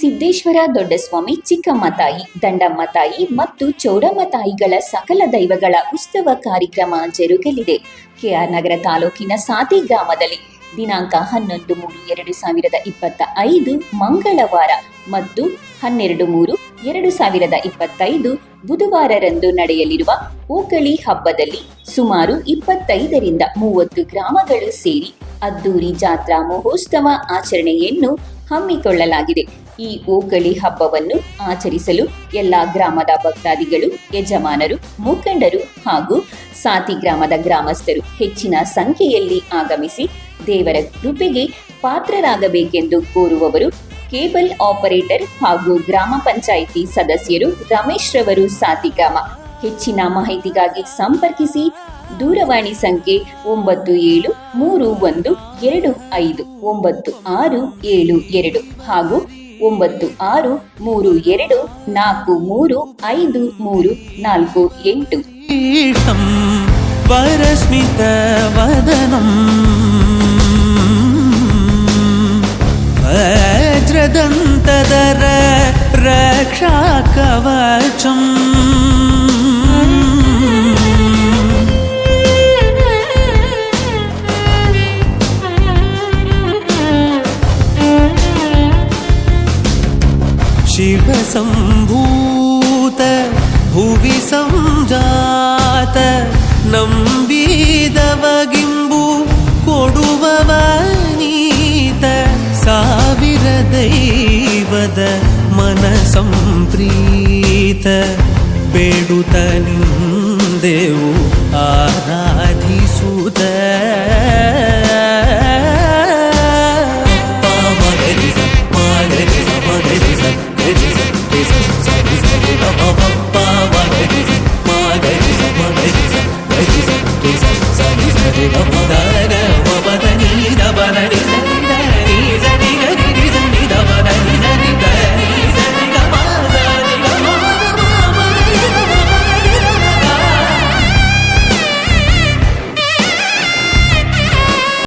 ಸಿದ್ದೇಶ್ವರ ದೊಡ್ಡಸ್ವಾಮಿ, ಚಿಕ್ಕಮ್ಮ ತಾಯಿ, ದಂಡಮ್ಮ ತಾಯಿ ಮತ್ತು ಚೌಡಮ್ಮ ತಾಯಿಗಳ ಸಕಲ ದೈವಗಳ ಉತ್ಸವ ಕಾರ್ಯಕ್ರಮ ಜರುಗಲಿದೆ. ಕೆಆರ್ ನಗರ ತಾಲೂಕಿನ ಸಾತಿ ಗ್ರಾಮದಲ್ಲಿ ದಿನಾಂಕ ಹನ್ನೊಂದು ಮೂರು ಎರಡು ಸಾವಿರದ ಇಪ್ಪತ್ತ ಐದು ಮಂಗಳವಾರ ಮತ್ತು ಹನ್ನೆರಡು ಮೂರು ಎರಡು ಸಾವಿರದ ಇಪ್ಪತ್ತೈದು ಬುಧವಾರರಂದು ನಡೆಯಲಿರುವ ಓಕಳಿ ಹಬ್ಬದಲ್ಲಿ ಸುಮಾರು ಇಪ್ಪತ್ತೈದರಿಂದ ಮೂವತ್ತು ಗ್ರಾಮಗಳು ಸೇರಿ ಅದ್ದೂರಿ ಜಾತ್ರಾ ಮಹೋತ್ಸವ ಆಚರಣೆಯನ್ನು ಹಮ್ಮಿಕೊಳ್ಳಲಾಗಿದೆ. ಈ ಓಕಳಿ ಹಬ್ಬವನ್ನು ಆಚರಿಸಲು ಎಲ್ಲ ಗ್ರಾಮದ ಭಕ್ತಾದಿಗಳು, ಯಜಮಾನರು, ಮುಖಂಡರು ಹಾಗೂ ಸಾತಿ ಗ್ರಾಮದ ಗ್ರಾಮಸ್ಥರು ಹೆಚ್ಚಿನ ಸಂಖ್ಯೆಯಲ್ಲಿ ಆಗಮಿಸಿ ದೇವರ ಕೃಪೆಗೆ ಪಾತ್ರರಾಗಬೇಕೆಂದು ಕೋರುವವರು ಕೇಬಲ್ ಆಪರೇಟರ್ ಹಾಗೂ ಗ್ರಾಮ ಪಂಚಾಯಿತಿ ಸದಸ್ಯರು ರಮೇಶ್ ರವರು ಸಾತಿ ಗ್ರಾಮ. ಹೆಚ್ಚಿನ ಮಾಹಿತಿಗಾಗಿ ಸಂಪರ್ಕಿಸಿ ದೂರವಾಣಿ ಸಂಖ್ಯೆ ಒಂಬತ್ತು ಏಳು ಮೂರು ಒಂದು ಎರಡು ಐದು ಒಂಬತ್ತು ಆರು ಏಳು ಎರಡು ಹಾಗೂ ಒಂಬತ್ತು ಆರು ಮೂರು ಎರಡು ನಾಲ್ಕು ಮೂರು ಐದು ಮೂರು ನಾಲ್ಕು ಎಂಟು ಪರಸ್ಮಿತ ವದನಂ ವಜ್ರದಂತದರ ರಕ್ಷಾ ಕವಚಂ ಶಿವಸಂಭೂತ ಭುವಿ ಸಂಜಾತ ನಂಬಿದವಗಿಂಬು ಕೊಡುವವ ನೀತ ಸಾವಿರ ದೈವದ ಮನ ಸಂಪ್ರೀತ ಬೇಡುತ್ತ ನಿಂದೆವು ಆರಾ 知道的。